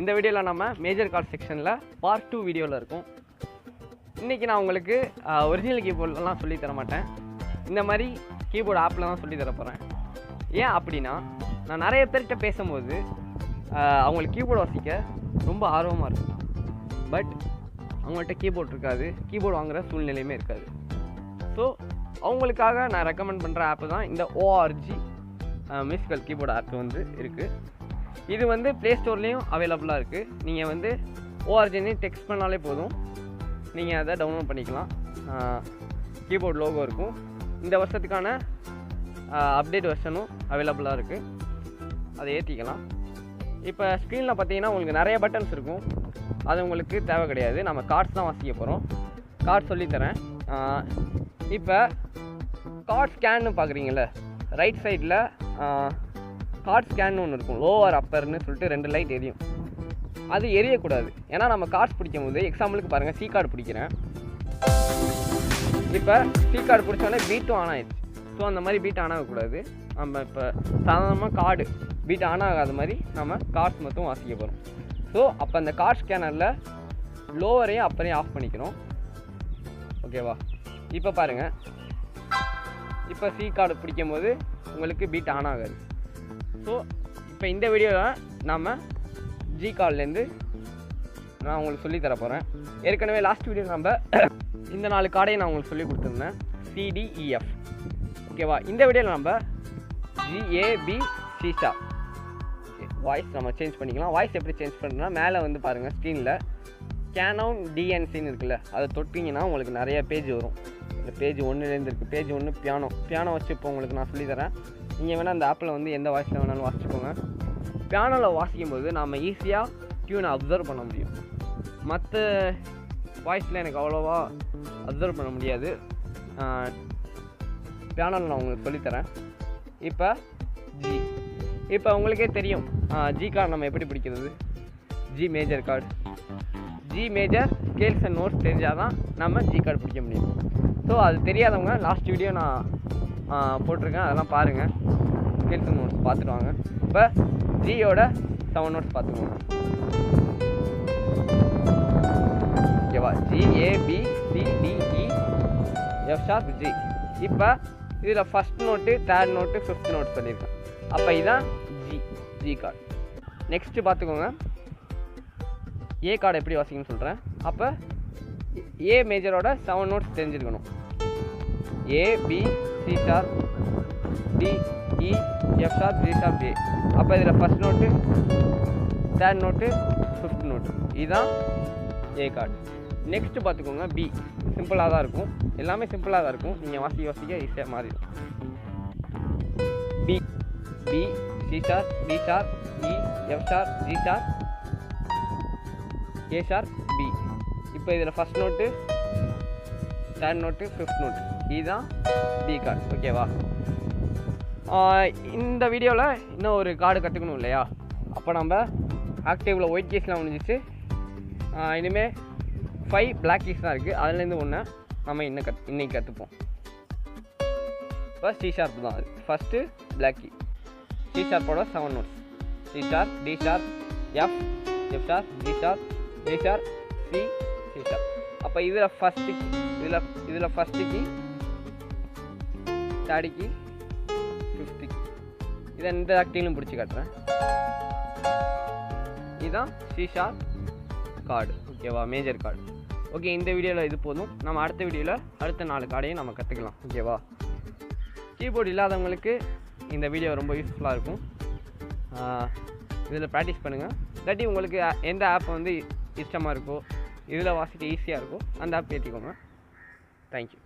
இந்த வீடியோவில் நம்ம மேஜர் கார்ட் செக்ஷனில் பார்ட் டூ வீடியோவில் இருக்கும். இன்றைக்கி நான் உங்களுக்கு ஒரிஜினல் கீபோர்ட்லாம் சொல்லி தர மாட்டேன். இந்த மாதிரி கீபோர்டு ஆப்பில் தான் சொல்லி தர போகிறேன் ஏன் அப்படின்னா நான் நிறைய பேர்கிட்ட பேசும்போது அவங்களுக்கு கீபோர்டு வாசிக்க ரொம்ப ஆர்வமாக இருக்கும். பட் அவங்கள்ட்ட கீபோர்ட் இருக்காது. கீபோர்டு வாங்குகிற சூழ்நிலையுமே இருக்காது. ஸோ அவங்களுக்காக நான் ரெக்கமெண்ட் பண்ணுற ஆப்பு தான் இந்த ஓஆர்ஜி மியூசிக்கல் கீபோர்டு ஆப் வந்து இருக்குது இது வந்து ப்ளே ஸ்டோர்லேயும் அவைலபிளாக இருக்குது நீங்கள் வந்து ஓஆர்ஜின்னு டெக்ஸ்ட் பண்ணாலே போதும். நீங்கள் அதை டவுன்லோட் பண்ணிக்கலாம். கீபோர்ட் லோகோ இருக்கும். இந்த வருஷத்துக்கான அப்டேட் வெர்ஷனும் அவைலபிளாக இருக்குது அதை ஏற்றிக்கலாம் இப்போ ஸ்க்ரீனில் பார்த்தீங்கன்னா உங்களுக்கு நிறைய பட்டன்ஸ் இருக்கும். அது உங்களுக்கு தேவை கிடையாது. நம்ம கார்ட்ஸ் தான் வாசிக்க போகிறோம் கார்ட் சொல்லித்தரேன். இப்போ கார்ட் ஸ்கேன்னு பார்க்குறீங்களே ரைட் சைடில் கார்ட் ஸ்கேன் ஒன்று இருக்கும். லோவர் அப்பர்னு சொல்லிட்டு ரெண்டு லைட் எரியும். அது எரியக்கூடாது. ஏன்னா நம்ம கார்ட்ஸ் பிடிக்கும் போது எக்ஸாம்பிளுக்கு பாருங்கள் சி கார்டு பிடிக்கிறேன். இப்போ சி கார்டு பிடிச்சோடனே பீட்டும் ஆன் ஆயிடுச்சு. ஸோ அந்த மாதிரி பீட் ஆன் ஆகக்கூடாது. நம்ம இப்போ சாதாரணமாக கார்டு பீட் ஆன் ஆகாத மாதிரி நம்ம கார்ட்ஸ் மட்டும் வாசிக்க போகிறோம் ஸோ அப்போ அந்த கார்ட் ஸ்கேனரில் லோவரையும் அப்பரையும் ஆஃப் பண்ணிக்கிறோம். ஓகேவா இப்போ பாருங்கள் இப்போ சி கார்டு பிடிக்கும் போது உங்களுக்கு பீட் ஆன் ஆகாது. ஸோ இப்போ இந்த வீடியோவில் நாம் ஜி கால்லேருந்து நான் உங்களுக்கு சொல்லி தர போகிறேன் ஏற்கனவே லாஸ்ட் வீடியோ நம்ம இந்த நாலு கார்டையும் நான் உங்களுக்கு சொல்லி கொடுத்துருந்தேன். சிடிஇஎஃப் ஓகேவா இந்த வீடியோவில் நம்ம ஜிஏபி சிசா வாய்ஸ் நம்ம சேஞ்ச் பண்ணிக்கலாம். வாய்ஸ் எப்படி சேஞ்ச் பண்ணுறோம்னா மேலே வந்து பாருங்கள் ஸ்க்ரீனில் கேனவுன் டிஎன்சின்னு இருக்குல்ல அதை தொட்டிங்கன்னா உங்களுக்கு நிறைய பேஜ் வரும். இந்த பேஜ் ஒன்றுலேருந்து இருக்குது பேஜ் ஒன்று பியானோ பியானோ வச்சு இப்போ உங்களுக்கு நான் சொல்லித்தரேன் நீங்கள் வேணால் அந்த ஆப்பில் வந்து எந்த வாய்ஸில் வேணாலும் வாசிச்சுக்கோங்க. பியானோவில் வாசிக்கும் போது நாம் ஈஸியாக டியூனை அப்சர்வ் பண்ண முடியும். மற்ற வாய்ஸில் எனக்கு அவ்வளோவா அப்சர்வ் பண்ண முடியாது. பியானோவில் நான் உங்களுக்கு சொல்லித்தரேன் இப்போ ஜி இப்போ உங்களுக்கே தெரியும். ஜி கார்டு நம்ம எப்படி பிடிக்கிறது? G major chord G major scales and notes தெரிஞ்சால் தான் நம்ம ஜி கார்டு பிடிக்க முடியும். ஸோ அது தெரியாதவங்க லாஸ்ட் வீடியோ நான் போட்டிருக்கேன். அதெல்லாம் பாருங்கள் ஸ்கேல்ஸ் அண்ட் நோட்ஸ் பார்த்துட்டு வாங்க. இப்போ ஜியோட செவன் நோட்ஸ் பார்த்துக்கோங்க. ஓகேவா G A B C D E F sharp G இப்போ இதில் first note third note fifth note சொல்லியிருக்கேன். அப்போ இதுதான் ஜி ஜி கார்டு நெக்ஸ்ட்டு பார்த்துக்கோங்க. ஏ கார்டு எப்படி வாசிக்கணும்னு சொல்கிறேன் அப்போ ஏ மேஜரோட செவன் நோட்ஸ் தெரிஞ்சிருக்கணும். A B C sharp D E F sharp G sharp J அப்போ இதில் first note third note fifth note இதுதான் ஏ கார்டு நெக்ஸ்ட்டு பார்த்துக்கோங்க பி சிம்பிளாக தான் இருக்கும். எல்லாமே சிம்பிளாக தான் இருக்கும். நீங்கள் வாசி வாசிக்க ஈஸியாக மாறிடும். B B C sharp B sharp E F sharp G sharp A sharp B இப்போ இதில் first note third note fifth note இதுதான் பி கார்டு ஓகேவா இந்த வீடியோவில் இன்னும் ஒரு கார்டு கற்றுக்கணும் இல்லையா? அப்போ நம்ம ஆக்டிவில் ஒயிட் கீஸ்லாம் முடிஞ்சிச்சு. இனிமேல் ஃபைவ் பிளாக் கீஸ் தான் இருக்குது அதுலேருந்து ஒன்று நம்ம இன்னும் கத் இன்றைக்கி கற்றுப்போம் ஃபஸ்ட் டி ஷார்ப் தான் அது. First black key D ஷார்ப்போட seven notes D sharp D sharp F F sharp D sharp A C C அப்போ இதில் ஃபஸ்ட்டு கீ இதில் இதில் first key third key fifth key இதை இந்த ஆக்டிங்லும் பிடிச்சி காட்டுறேன். இதுதான் சி கார்டு ஓகேவா மேஜர் கார்டு ஓகே இந்த வீடியோவில் இது போதும். நம்ம அடுத்த வீடியோவில் அடுத்த நாலு கார்டையும் நம்ம கற்றுக்கலாம் ஓகேவா கீபோர்டு இல்லாதவங்களுக்கு இந்த வீடியோ ரொம்ப யூஸ்ஃபுல்லாக இருக்கும். இதில் ப்ராக்டிஸ் பண்ணுங்கள் இல்லாட்டி உங்களுக்கு எந்த ஆப் வந்து இஷ்டமாக இருக்கோ இதில் வாசிக்க ஈஸியாக இருக்கோ அந்த ஆப் ஏற்றிக்கோங்க தேங்க்யூ